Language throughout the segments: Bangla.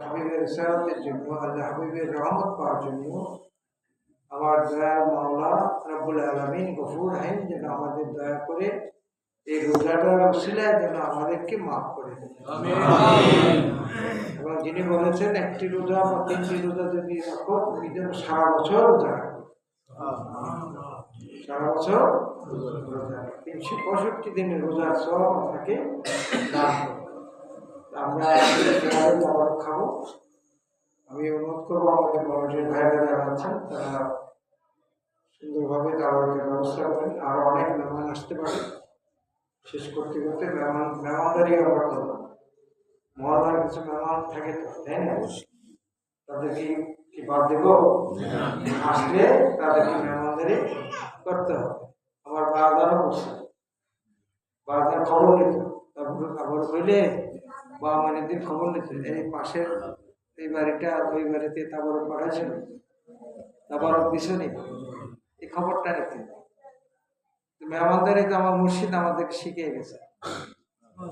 হাবিবের সালাতের জন্য, আল্লাহ হাবিবের রহমত পাওয়ার জন্য আমার দয়ার মাওলা রব্বুল আলমিন গফুর রাহিম যেন আমাদের দয়া করে এই রোজাটার অশিলায় যেন আমাদেরকে মাফ করে এবং যিনি বলেছেন, একটি রোজা বা তিনটি রোজা যদি রাখো, তুমি যেন সারা বছর রোজা রাখো। সারা বছর রোজা তিনশো পঁয়ষট্টি দিনের রোজার সব আপনাকে দান করো। আমরা খাবার খাব। আমি অনুরোধ করব আমাদের কমিটির ভাইরা যারা আছেন, তারা সুন্দরভাবে তাদেরকে ব্যবস্থা করেন আরও অনেক মেহমান আসতে পারে। শেষ করতে করতে মেহমান, মেহমানদারি আমরা করব। মহল্লার কিছু মেহমান থাকে তাই না? তাদেরকে কি বাদ দেব? আসলে তাদেরকে মেহমানদারি করতে হবে। আমার বাজারও বসে বাজার খবর নিত তারপরে খবর হইলে বা মানে দিন খবর নিত। এই পাশের এই বাড়িটা, ওই বাড়িতে তারপর পাঠাচ্ছিল তারপর পিছনে এই খবরটা নিতে। মেহমানদারি তো আমার মুর্শিদ আমাদেরকে শিখিয়ে গেছে।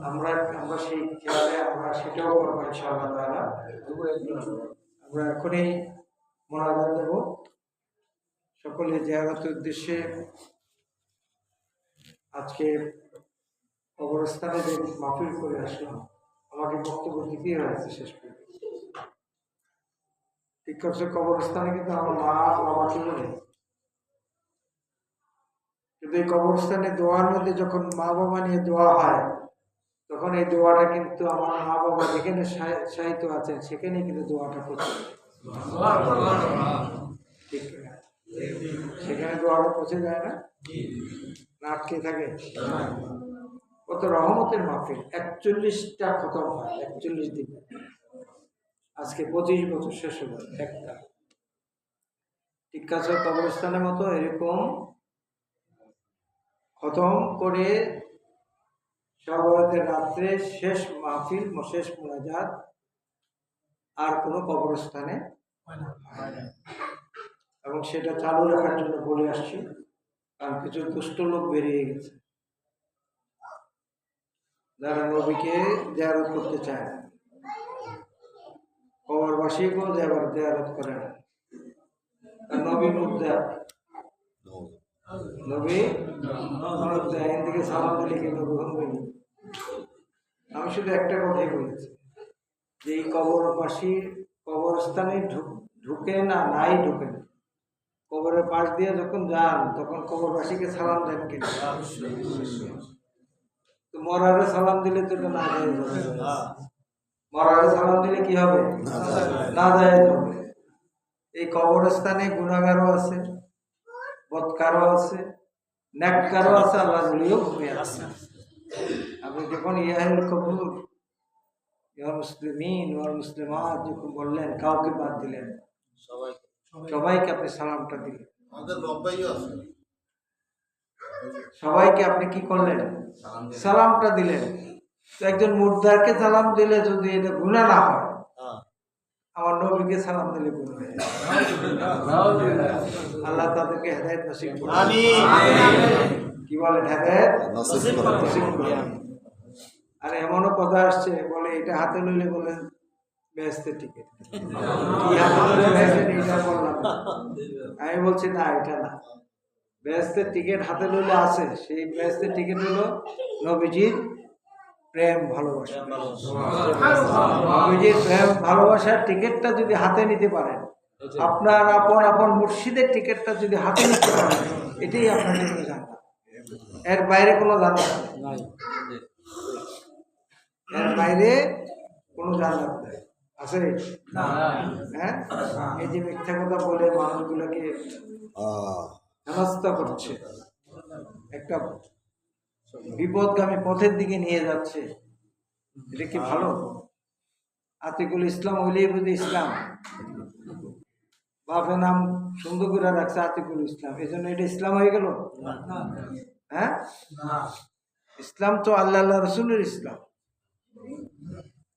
আমরা আমরা সেই খেয়ালে, আমরা সেটাও করব ইনশাআল্লাহ তাআলা। আমরা এখনই মোনাজাত দেব সকলে জিয়ারতের উদ্দেশ্যে আজকে কবরস্থানে যে মাহফিল করে আসলাম। আমাকে বক্তব্য দিতেই হয়েছে শেষ পর্যন্ত। ঠিক করছে কবরস্থানে কিন্তু আমার মা বাবা কেউ নেই কিন্তু এই কবরস্থানে দোয়ার মধ্যে যখন মা বাবা নিয়ে দোয়া হয়, তখন এই দোয়াটা কিন্তু আমার মা বাবা যেখানে সাহিত্য আছেন সেখানে কিন্তু দোয়াটা ঠিক সেখানে দোয়াটা পৌঁছে যায় না? আটকে থাকে? কত রহমতের মাহফিল, একচল্লিশটা খতম হয়, একচল্লিশ দিন। আজকে পঁচিশ বছর শেষ হলো, একটা। টিক্কাচর কবরস্থানের মতো এরকম খতম করে সবাদের রাত্রে শেষ মাহফিল, শেষ মোনাজাত, আর কোনো কবরস্থানে। এবং সেটা চালু রাখার জন্য বলে আসছি, কারণ কিছু দুষ্ট লোক বেরিয়ে গেছে। যারা নবীকে জায়ারত করতে চায়। না কবরবাসীকেও যাবার জায়ারত করে না নবী? মুদ্রা সালাম দিলে কি নবী হবেনি আমি শুধু একটা কথাই বলেছি। যে এই কবরবাসীর কবরস্থানে ঢুক- আর নাই ঢুকেন কবরের পাশ দিয়ে যখন যান, তখন কবরবাসীকে সালাম দেন কিনা? তো মরারে সালাম দিলে তো না যায় মরারে সালাম দিলে কি হবে? না যায়। হবে এই কবরস্থানে গুণাগারও আছে বৎকারও আছে ন্যাককারও আছে আল্লাহ ঘুমিয়ে আছে। আপনি যখন ইয়াহুল কবুর ইয়া মুসলিমিন ওয়াল মুসলিমাত যখন বললেন কাউকে বাদ দিলেন সবাই সবাইকে আপনি সালামটা দিলেন। আমাদের লব্বাইও আছে। সবাইকে আপনি কি করলেন? সালামটা দিলেন। তো একজন মুর্দাকে সালাম দিলে যদি এটা গুণা না হয় আমার নবীকে সালাম দিলে গুণ হয়ে আল্লাহ তাদেরকে হেদায়ত নসিব কি বলেন হেদায়ত? আর এমনও কথা আসছে বলে এটা হাতে লইলে বলেন ব্যস্তের টিকিট আমি বলছি না এটা না। ব্যস্তের টিকিট হাতে লইলে আছে সেই ব্যস্তের টিকিট হলো নবীজির প্রেম ভালোবাসা। নবীজির প্রেম ভালোবাসার টিকিটটা যদি হাতে নিতে পারেন আপনার আপন আপন মুর্শিদের টিকিটটা যদি হাতে নিতে পারেন এটাই আপনার জন্য জানা এর বাইরে কোনো জানা নাই। এর বাইরে কোনো জান্নাত নাই। আছে? হ্যাঁ? এই যে মিথ্যা কথা বলে মানুষগুলোকে হেনস্থ করছে। একটা বিপদগামী পথের দিকে নিয়ে যাচ্ছে। এটা কি ভালো? আতিকুল ইসলাম হইলেই বুঝি ইসলাম। বাপের নাম সুন্দর করে রাখছে আতিকুল ইসলাম। এই জন্য এটা ইসলাম হয়ে গেল? হ্যাঁ? ইসলাম তো আল্লাহ আল্লাহ রসুলের ইসলাম।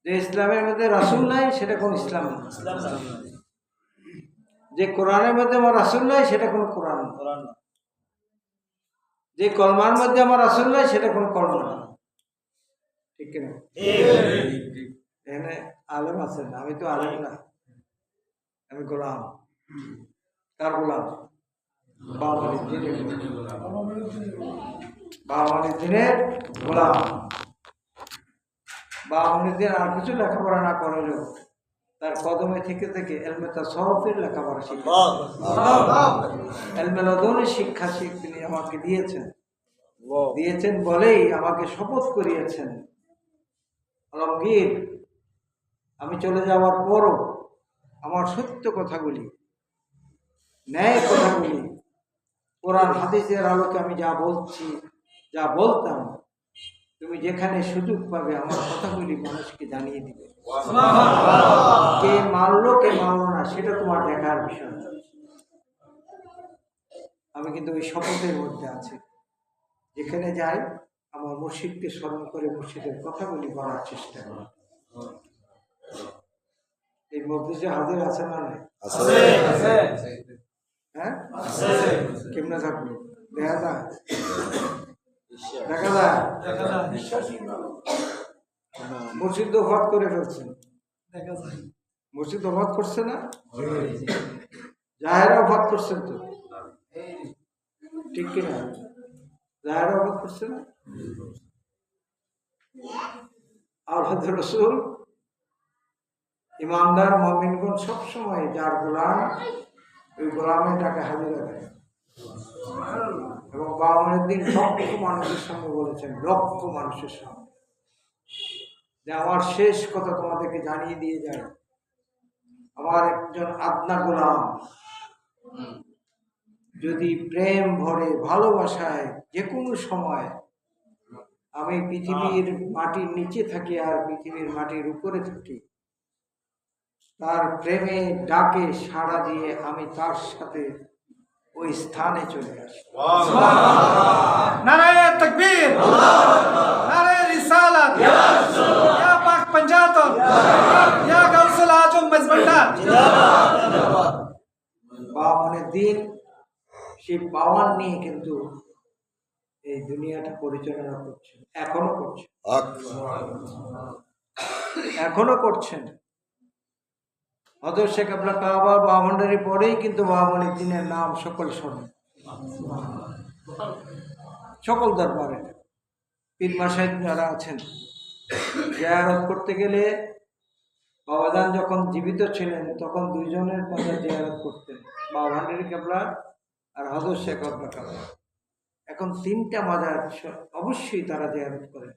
যে ইসলামের মধ্যে রাসুল নাই, সেটা কোন ইসলাম? যে কোরআনের মধ্যে আমার রাসুল নাই সেটা কোন কোরআন না। যে কলমার মধ্যে আমার রাসুল নাই সেটা কোন কলমা না। ঠিক কিনা? এখানে আলেম আছেন আমি তো আলেম না। আমি গোলাম। কার গোলাম? বাবানির দিনের বাবানির দিনের গোলাম। বাবানির দিন আর কিছু লেখাপড়া না করলেও তার কদমে থেকে থেকে এলমেতা সহফের লেখাপড়া শিখে এলমেলাদনের শিক্ষা শিখ তিনি আমাকে দিয়েছেন। দিয়েছেন বলেই আমাকে শপথ করিয়েছেন। আলমগীর আমি চলে যাওয়ার পরও আমার সত্য কথাগুলি ন্যায় কথাগুলি কোরআন হাদিসের আলোকে আমি যা বলছি যা বলতাম তুমি যেখানে সুযোগ পাবে আমার কথাগুলি মানুষকে জানিয়ে দিবে। কে মানলো কে মানলো না সেটা তোমার দেখার বিষয়। আমি কিন্তু ওই শপথের মধ্যে আছি। যেখানে যাই আমার মুর্শিদকে স্মরণ করে মুর্শিদের কথাগুলি বলার চেষ্টা করি। এই মধ্যে হাজির আছে না নাই? হ্যাঁ? কেমনে থাকবে দেখা যায় দেখা যায়। মুর্শিদ দফাত করে ফেলছেন মুর্শিদ দফাত করছে না? জাহেরা অফাত করছেন তো। ঠিক কিনা? জাহেরা অফাত করছে না? আল্লাহ রসুল ইমানদার মমিনগণ সবসময় যার গোলাম ওই গোলামের টাকা হাজিরা দেয়। এবং বাউনের দিন লক্ষ মানুষের সঙ্গে বলেছেন লক্ষ মানুষের সঙ্গে যে আমার শেষ কথা তোমাদেরকে জানিয়ে দিয়ে যায় আমার একজন আদনা গোলাম যদি প্রেম ভরে ভালোবাসায় যে কোনো সময় আমি পৃথিবীর মাটির নিচে থাকি আর পৃথিবীর মাটির উপরে থাকি তার প্রেমে ডাকে সাড়া দিয়ে আমি তার সাথে ওই স্থানে চলে আসি। নারায় তকবীর। রিসালাত। ইয়া পাক ইয়া গাউসুল আজম দিন সেই পাওয়ার নিয়ে কিন্তু এই দুনিয়াটা পরিচালনা করছে এখনও করছে এখনও করছেন। হজর শেখ আবলা কাবা বামন্ডারি পরেই কিন্তু বামনের দিনের নাম সকল শোনে সকল দরবারে। পীর মাসায় যারা আছেন, জিয়ারত করতে গেলে বাবাজান যখন জীবিত ছিলেন, তখন দুইজনের মধ্যে জিয়ারত করতেন বাবা ভান্ডারি কেবলা আর হজর শেখ আবলা কাবলা এখন তিনটা মাজার অবশ্যই তারা জিয়ারত করেন।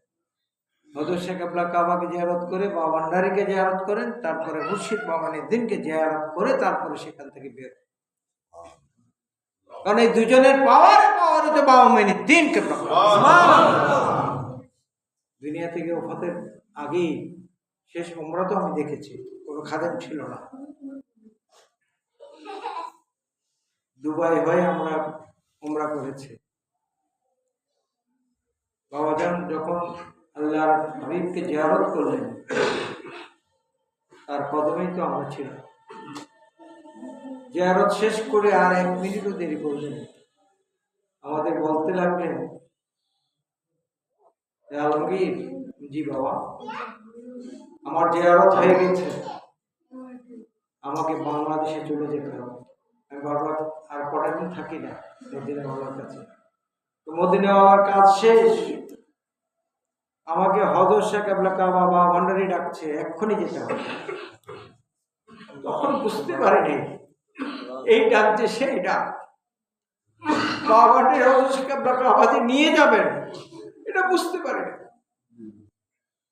হজর শেখ আবলা কাবাকে জিয়ারত করে বাবা ভান্ডারিকে জিয়ারত করেন তারপরে মুর্শিদ বাবানের দিনকে জিয়ারত করে তারপরে সেখান থেকে বের। কারণ এই দুজনের পাওয়ার পাওয়ার তো বাবা মাইনের দিন কেবলা দুনিয়া থেকে ওফাতের আগেই শেষ উমরা তো আমি দেখেছি কোনো খাদেম ছিল না। দুবাই হয়ে আমরা উমরা করেছি। বাবাজান যখন আল্লাহর হাবিবকে জিয়ারত করলেন তার কদমেই তো আমরা ছিলাম। জিয়ারত শেষ করে আর এক মিনিটও দেরি করলেন আমাদের বলতে লাগলেন, "এ আলমগীর, জি বাবা, আমার জিয়ারত হয়ে গেছে। আমাকে বাংলাদেশে চলে যেতে হবে। আমি বাবা আর কটা দিন থাকি না মদিনাওয়ালার কাছে। তো মদিনাওয়ালার কাজ শেষ। আমাকে হজর শেখ আবলা কাবা বা ভান্ডারি ডাকছে, এক্ষুনি যেতে হবে। তখন বুঝতে পারিনি। এই ডাক যে সেই ডাক। বাবা ভান্ডারি হজর শেখ কাবা নিয়ে যাবেন। এটা বুঝতে পারিনি।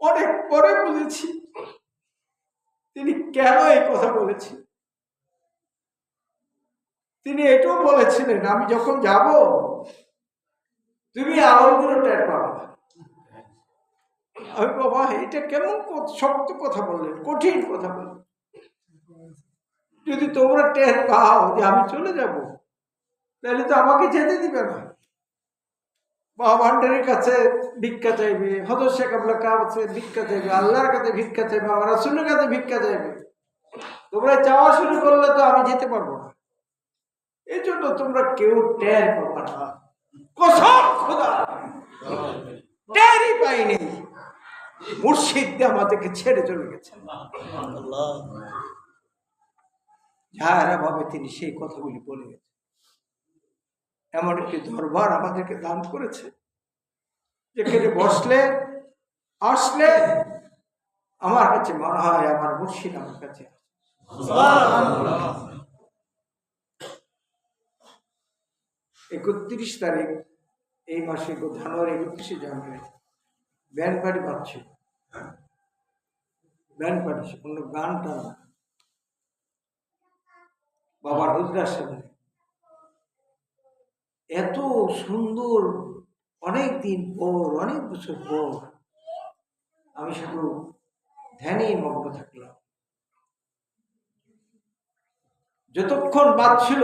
অনেক পরে বুঝেছি তিনি কেন এই কথা বলেছেন? তিনি এটাও বলেছিলেন, আমি যখন যাব, তুমি আওয়াজগুলো টের আমি বাবা এটা কেমন শক্ত কথা বললেন কঠিন কথা বললেন। যদি তোমরা টের পাও যে আমি চলে যাব তাহলে তো আমাকে যেতে দিবে না। বাবা ভান্ডারের কাছে ভিক্ষা চাইবে হজর শেখ আবলা কাছে ভিক্ষা চাইবে আল্লাহর কাছে ভিক্ষা চাইবে আমার রাসুলের কাছে ভিক্ষা চাইবে। তোমরা চাওয়া শুরু করলে তো আমি যেতে পারব না। এই জন্য তোমরা কেউ টের পাবা না। কসম খোদা! টেরই পাইনি। মুর্শিদ আমাদেরকে ছেড়ে চলে গেছেন। যাহারা ভাবে তিনি সেই কথাগুলি বলে গেছেন। এমন একটি দরবার আমাদেরকে দান করেছে, যেখানে বসলে, আসলে আমার কাছে মনে হয় আমার মুর্শিদ আমার কাছে একত্রিশ তারিখ এই মাসে জানুয়ারি একত্রিশে জানুয়ারি ব্যান্ড পাচ্ছি ব্যান্ড পার্টি কোনো গানটা না। বাবার রুদ্রার সামনে এত সুন্দর, অনেক দিন পর, অনেক বছর পর আমি শুধু ধ্যানেই মগ্ন থাকলাম। যতক্ষণ বাদ ছিল,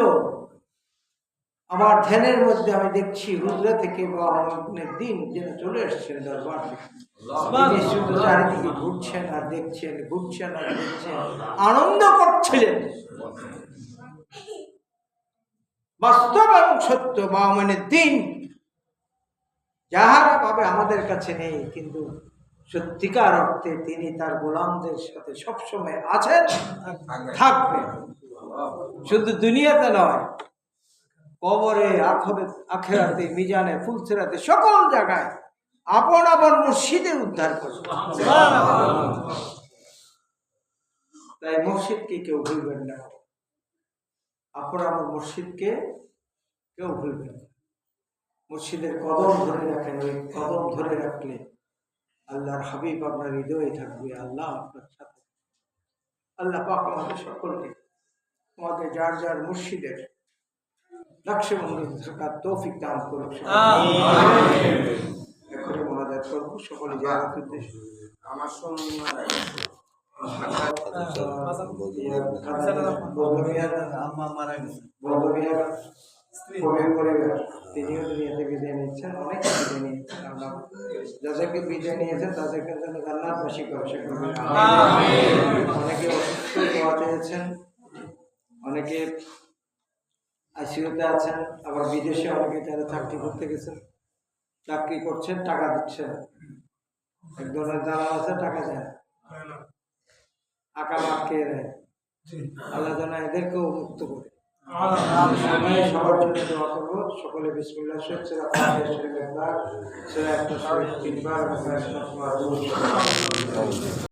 আমার ধ্যানের মধ্যে আমি দেখছি রুদ্রা থেকে বা অনেক দিন যেন চলে এসছেন দরবার থেকে। চারিদিকে ঘুরছেন আর দেখছেন, ঘুরছেন আর দেখছেন, আনন্দ করছিলেন। বাস্তব এবং সত্য মানে দিন। যাহারা ভাবে আমাদের কাছে নেই, কিন্তু সত্যিকার অর্থে তিনি তার গোলামদের সাথে সবসময় আছেন, থাকবেন। শুধু দুনিয়াতে নয়, কবরে আখরে আখেরাতে, মিজানে, ফুলসেরাতে, সকল জায়গায় আপন আপন মসজিদে উদ্ধার করবে তাই মসজিদকে কেউ ভুলবেন না। আপন আপন মসজিদকে কেউ ভুলবেন না। মসজিদের কদম ধরে রাখেন, ওই কদম ধরে রাখলে আল্লাহর হাবিব আপনার হৃদয়ে থাকবে, আল্লাহ আপনার সাথে। আল্লাহ পাক আমাদের সকলকে, আমাদের যার যার মুর্শিদের লক্ষ্য মন্দির থাকার তৌফিক দান করুক। করব সকলে উদ্দেশ্য আমার সঙ্গে তিনিও দুনিয়াতে বিদায় নিচ্ছেন অনেক বিদায় নিয়েছেন আল্লাহ যাদেরকে বিদায় নিয়েছেন তাদেরকে যেন করে অনেকে অসুস্থ দোয়া চেয়েছেন অনেকে আইসিউতে আছেন আবার বিদেশে অনেকে যারা চাকরি করতে গেছেন। চাকরি করছে টাকা দিচ্ছে এক ধরনের দালাল আছে টাকা দেয়। না। আঁকা খেয়ে নেয় আল্লাহ যেন এদেরকেও মুক্ত করে। সবার জন্য দোয়া করব। সকলে বিসমুল্লাহ শেখ সেরা ফাতিহা সেরা একটা শরীফ তিনবার এবং একটা